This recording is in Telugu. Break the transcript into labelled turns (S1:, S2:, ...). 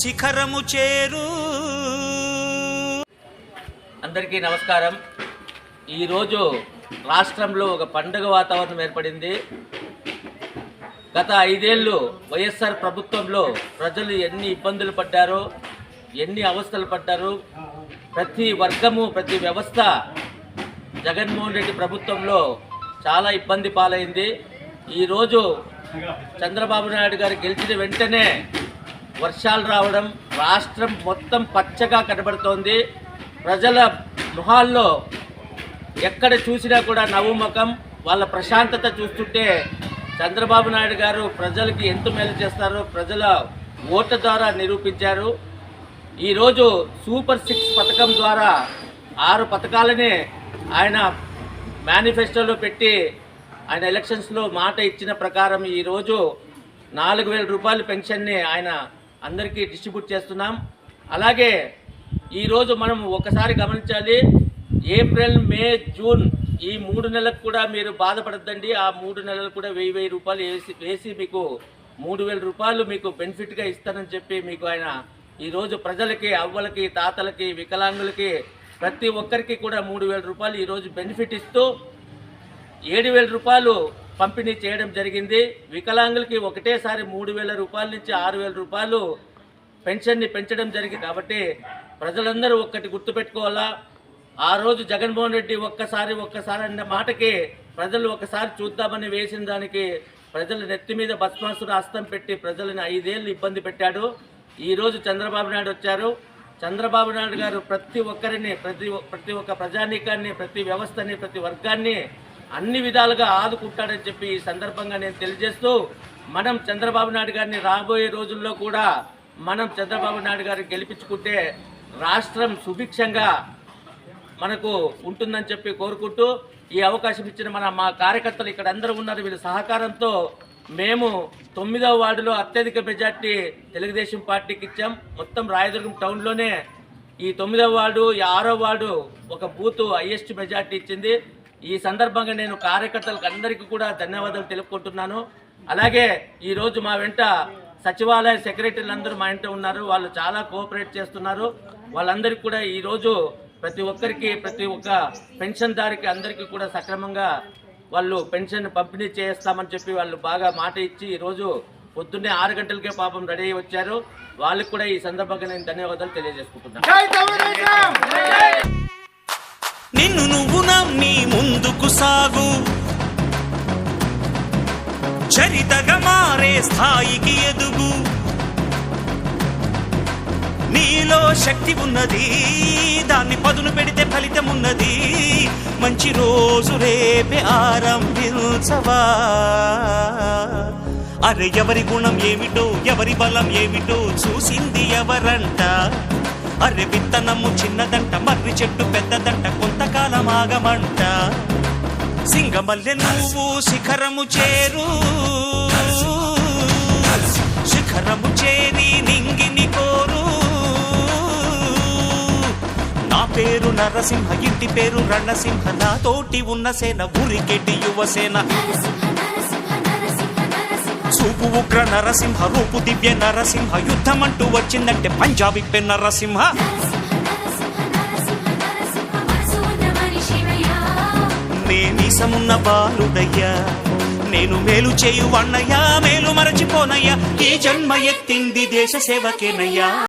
S1: శిఖరము చేరు.
S2: అందరికీ నమస్కారం. ఈరోజు రాష్ట్రంలో ఒక పండుగ వాతావరణం ఏర్పడింది. గత ఐదేళ్ళు వైఎస్ఆర్ ప్రభుత్వంలో ప్రజలు ఎన్ని ఇబ్బందులు పడ్డారో ఎన్ని అవస్థలు పడ్డారు ప్రతి వర్గము ప్రతి వ్యవస్థ జగన్మోహన్ రెడ్డి ప్రభుత్వంలో చాలా ఇబ్బంది పాలైంది. ఈరోజు చంద్రబాబు నాయుడు గారు గెలిచిన వెంటనే వర్షాలు రావడం రాష్ట్రం మొత్తం పచ్చగా కనబడుతోంది. ప్రజల మొహాల్లో ఎక్కడ చూసినా కూడా నవ్వుముఖం వాళ్ళ ప్రశాంతత చూస్తుంటే చంద్రబాబు నాయుడు గారు ప్రజలకి ఎంత మేలు చేస్తారో ప్రజల ఓట్ల ద్వారా నిరూపించారు. ఈరోజు సూపర్ సిక్స్ పథకం ద్వారా ఆరు పథకాలని ఆయన మేనిఫెస్టోలో పెట్టి ఆయన ఎలక్షన్స్లో మాట ఇచ్చిన ప్రకారం ఈరోజు నాలుగు వేల రూపాయల పెన్షన్ని ఆయన అందరికీ డిస్ట్రిబ్యూట్ చేస్తున్నాం. అలాగే ఈరోజు మనం ఒకసారి గమనించాలి ఏప్రిల్ మే జూన్ ఈ మూడు నెలలకు కూడా మీరు బాధపడద్దండి. ఆ మూడు నెలలు కూడా వెయ్యి వెయ్యి రూపాయలు వేసి వేసి మీకు మూడు వేల రూపాయలు మీకు బెనిఫిట్గా ఇస్తానని చెప్పి మీకు ఆయన ఈరోజు ప్రజలకి అవ్వలకి తాతలకి వికలాంగులకి ప్రతి ఒక్కరికి కూడా మూడు వేల రూపాయలు ఈరోజు బెనిఫిట్ ఇస్తూ ఏడు వేల రూపాయలు పంపిణీ చేయడం జరిగింది. వికలాంగులకి ఒకటేసారి మూడు వేల రూపాయల నుంచి ఆరు వేల రూపాయలు పెన్షన్ని పెంచడం జరిగింది. కాబట్టి ప్రజలందరూ ఒక్కటి గుర్తుపెట్టుకోవాలా ఆ రోజు జగన్మోహన్ రెడ్డి ఒక్కసారి ఒక్కసారి అన్న మాటకి ప్రజలు ఒకసారి చూద్దామని వేసిన దానికి ప్రజల నెత్తి మీద భస్మాసుర హస్తం పెట్టి ప్రజలను ఐదేళ్ళు ఇబ్బంది పెట్టాడు. ఈరోజు చంద్రబాబు నాయుడు వచ్చారు. చంద్రబాబు నాయుడు గారు ప్రతి ఒక్కరిని ప్రతి ఒ- ప్రతి ఒక్క ప్రజానీకాన్ని ప్రతి వ్యవస్థని ప్రతి వర్గాన్ని అన్ని విధాలుగా ఆదుకుంటాడని చెప్పి ఈ సందర్భంగా నేను తెలియజేస్తూ మనం చంద్రబాబు నాయుడు గారిని రాబోయే రోజుల్లో కూడా మనం చంద్రబాబు నాయుడు గారిని గెలిపించుకుంటే రాష్ట్రం సుభిక్షంగా మనకు ఉంటుందని చెప్పి కోరుకుంటూ ఈ అవకాశం ఇచ్చిన మన మా కార్యకర్తలు ఇక్కడ అందరూ ఉన్నారు. వీళ్ళ సహకారంతో మేము తొమ్మిదవ వార్డులో అత్యధిక మెజార్టీ తెలుగుదేశం పార్టీకి ఇచ్చాం. మొత్తం రాయదుర్గం టౌన్లోనే ఈ తొమ్మిదవ వార్డు ఈ ఆరో వార్డు ఒక బూత్ హైయెస్ట్ మెజార్టీ ఇచ్చింది. ఈ సందర్భంగా నేను కార్యకర్తలకు అందరికీ కూడా ధన్యవాదాలు తెలుపుకుంటున్నాను. అలాగే ఈరోజు మా వెంట సచివాలయ సెక్రటరీలు అందరూ మా ఇంట ఉన్నారు. వాళ్ళు చాలా కోఆపరేట్ చేస్తున్నారు. వాళ్ళందరికీ కూడా ఈరోజు ప్రతి ఒక్కరికి ప్రతి ఒక్క పెన్షన్దారికి అందరికీ కూడా సక్రమంగా వాళ్ళు పెన్షన్ పంపిణీ చేస్తామని చెప్పి వాళ్ళు బాగా మాట ఇచ్చి ఈరోజు పొద్దున్నే ఆరు గంటలకే పాపం రెడీ అయ్యి వచ్చారు. వాళ్ళకి కూడా ఈ సందర్భంగా నేను ధన్యవాదాలు తెలియజేసుకుంటున్నాను.
S1: నిన్ను నువ్వు నమ్మి ముందుకు సాగు. చరితగా మారే స్థాయికి ఎదుగు. నీలో శక్తి ఉన్నది దాన్ని పదును పెడితే ఫలితం ఉన్నది. మంచి రోజు రేపే ఆరంభించవా. అరే ఎవరి గుణం ఏమిటో ఎవరి బలం ఏమిటో చూసింది ఎవరంట. అరే విత్తనము చిన్నదంట మర్రి చెట్టు పెద్దదంట కొంత ఆగమంట సింగమల్లె నువ్వు శిఖరము చేరు. శిఖరము చేరి నింగిని కోరు. నా పేరు నరసింహ ఇంటి పేరు రణసింహ. నా తోటి ఉన్న సేన ఊరికెట్టి యువసేన చూపు ఉగ్ర నరసింహ రూపు దివ్య నరసింహ. యుద్ధమంటూ వచ్చిందంటే పంజాబీ పె నరసింహ. దేశమున్న బాలుడయ్యా. నేను మేలు చేయు అన్నయ్యా మేలు మరచిపోనయ్యా. ఈ జన్మ ఎత్తింది దేశ సేవకేనయ్యా.